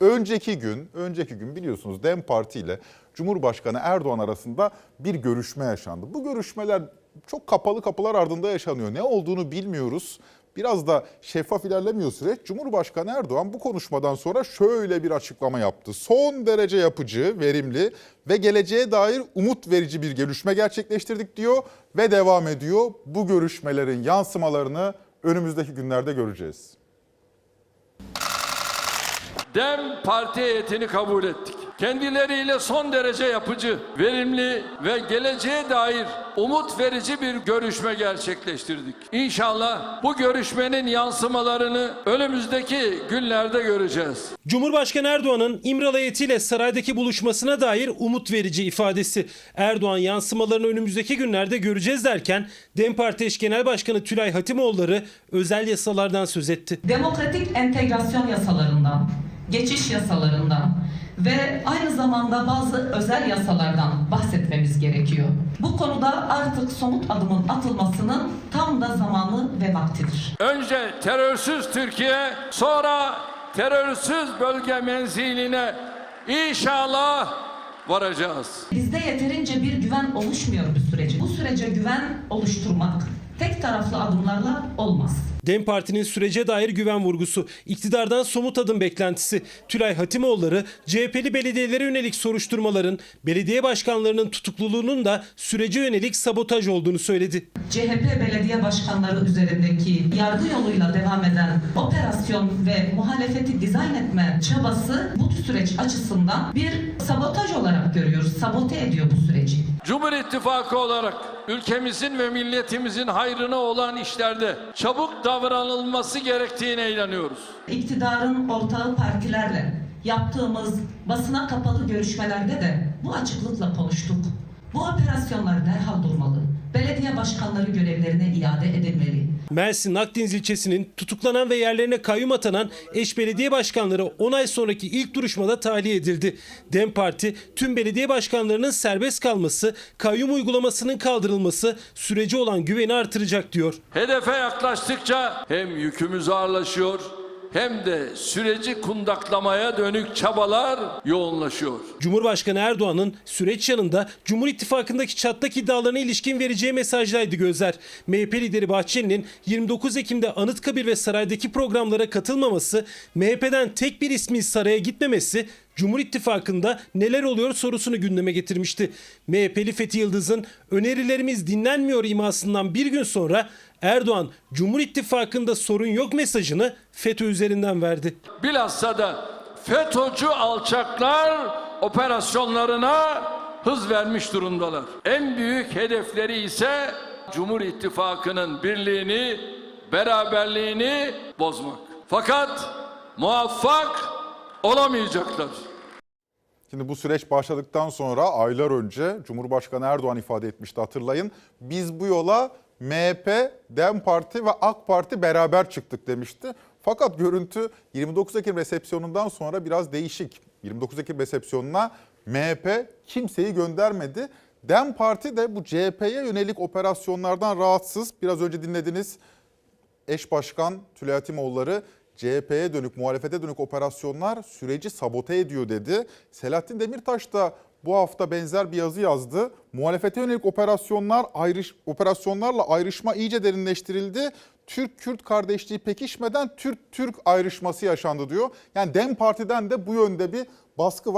önceki gün, önceki gün biliyorsunuz DEM Parti ile Cumhurbaşkanı Erdoğan arasında bir görüşme yaşandı. Bu görüşmeler çok kapalı kapılar ardında yaşanıyor. Ne olduğunu bilmiyoruz. Biraz da şeffaf ilerlemiyor süreç. Cumhurbaşkanı Erdoğan bu konuşmadan sonra şöyle bir açıklama yaptı. Son derece yapıcı, verimli ve geleceğe dair umut verici bir görüşme gerçekleştirdik diyor ve devam ediyor. Bu görüşmelerin yansımalarını önümüzdeki günlerde göreceğiz. DEM parti heyetini kabul ettik. Kendileriyle son derece yapıcı, verimli ve geleceğe dair umut verici bir görüşme gerçekleştirdik. İnşallah bu görüşmenin yansımalarını önümüzdeki günlerde göreceğiz. Cumhurbaşkanı Erdoğan'ın İmralı heyetiyle saraydaki buluşmasına dair umut verici ifadesi. Erdoğan yansımalarını önümüzdeki günlerde göreceğiz derken DEM Parti eş genel başkanı Tülay Hatimoğulları özel yasalardan söz etti. demokratik entegrasyon yasalarından, geçiş yasalarından ve aynı zamanda bazı özel yasalardan bahsetmemiz gerekiyor. Bu konuda artık somut adımın atılmasının tam da zamanı ve vaktidir. Önce terörsüz Türkiye, sonra terörsüz bölge menziline inşallah varacağız. Bizde yeterince bir güven oluşmuyor bu sürece. Bu sürece güven oluşturmak tek taraflı adımlarla olmaz. DEM Parti'nin sürece dair güven vurgusu, iktidardan somut adım beklentisi. Tülay Hatimoğulları, CHP'li belediyelere yönelik soruşturmaların, belediye başkanlarının tutukluluğunun da sürece yönelik sabotaj olduğunu söyledi. CHP belediye başkanları üzerindeki yargı yoluyla devam eden operasyon ve muhalefeti dizayn etme çabası bu süreç açısından bir sabotaj olarak görüyoruz. Sabote ediyor bu süreci. Cumhur İttifakı olarak ülkemizin ve milletimizin hayrına olan işlerde çabuk davranılması gerektiğine inanıyoruz. İktidarın ortağı partilerle yaptığımız basına kapalı görüşmelerde de bu açıklıkla konuştuk. Bu operasyonlar derhal durmalı. Belediye başkanları görevlerine iade edilmeli. Mersin Akdeniz ilçesinin tutuklanan ve yerlerine kayyum atanan eş belediye başkanları 10 ay sonraki ilk duruşmada tahliye edildi. DEM Parti tüm belediye başkanlarının serbest kalması, kayyum uygulamasının kaldırılması süreci olan güveni artıracak diyor. Hedefe yaklaştıkça hem yükümüz ağırlaşıyor hem de süreci kundaklamaya dönük çabalar yoğunlaşıyor. Cumhurbaşkanı Erdoğan'ın süreç yanında Cumhur İttifakı'ndaki çatlak iddialarına ilişkin vereceği mesajlaydı gözler. MHP lideri Bahçeli'nin 29 Ekim'de Anıtkabir ve saraydaki programlara katılmaması, MHP'den tek bir ismin saraya gitmemesi Cumhur İttifakı'nda neler oluyor sorusunu gündeme getirmişti. MHP'li Fethi Yıldız'ın önerilerimiz dinlenmiyor imasından bir gün sonra Erdoğan Cumhur İttifakı'nda sorun yok mesajını FETÖ üzerinden verdi. Bilhassa da FETÖ'cü alçaklar operasyonlarına hız vermiş durumdalar. En büyük hedefleri ise Cumhur İttifakı'nın birliğini, beraberliğini bozmak. Fakat muvaffak olamayacaklar. Şimdi bu süreç başladıktan sonra aylar önce Cumhurbaşkanı Erdoğan ifade etmişti hatırlayın. Biz bu yola MHP, DEM Parti ve AK Parti beraber çıktık demişti. Fakat görüntü 29 Ekim resepsiyonundan sonra biraz değişik. 29 Ekim resepsiyonuna MHP kimseyi göndermedi. DEM Parti de bu CHP'ye yönelik operasyonlardan rahatsız. Biraz önce dinlediniz eş başkan Tülay Hatimoğulları CHP'ye dönük, muhalefete dönük operasyonlar süreci sabote ediyor dedi. Selahattin Demirtaş da bu hafta benzer bir yazı yazdı. Muhalefete yönelik operasyonlar ayrış, operasyonlarla ayrışma iyice derinleştirildi. Türk-Kürt kardeşliği pekişmeden Türk-Türk ayrışması yaşandı diyor. Yani DEM Parti'den de bu yönde bir baskı var.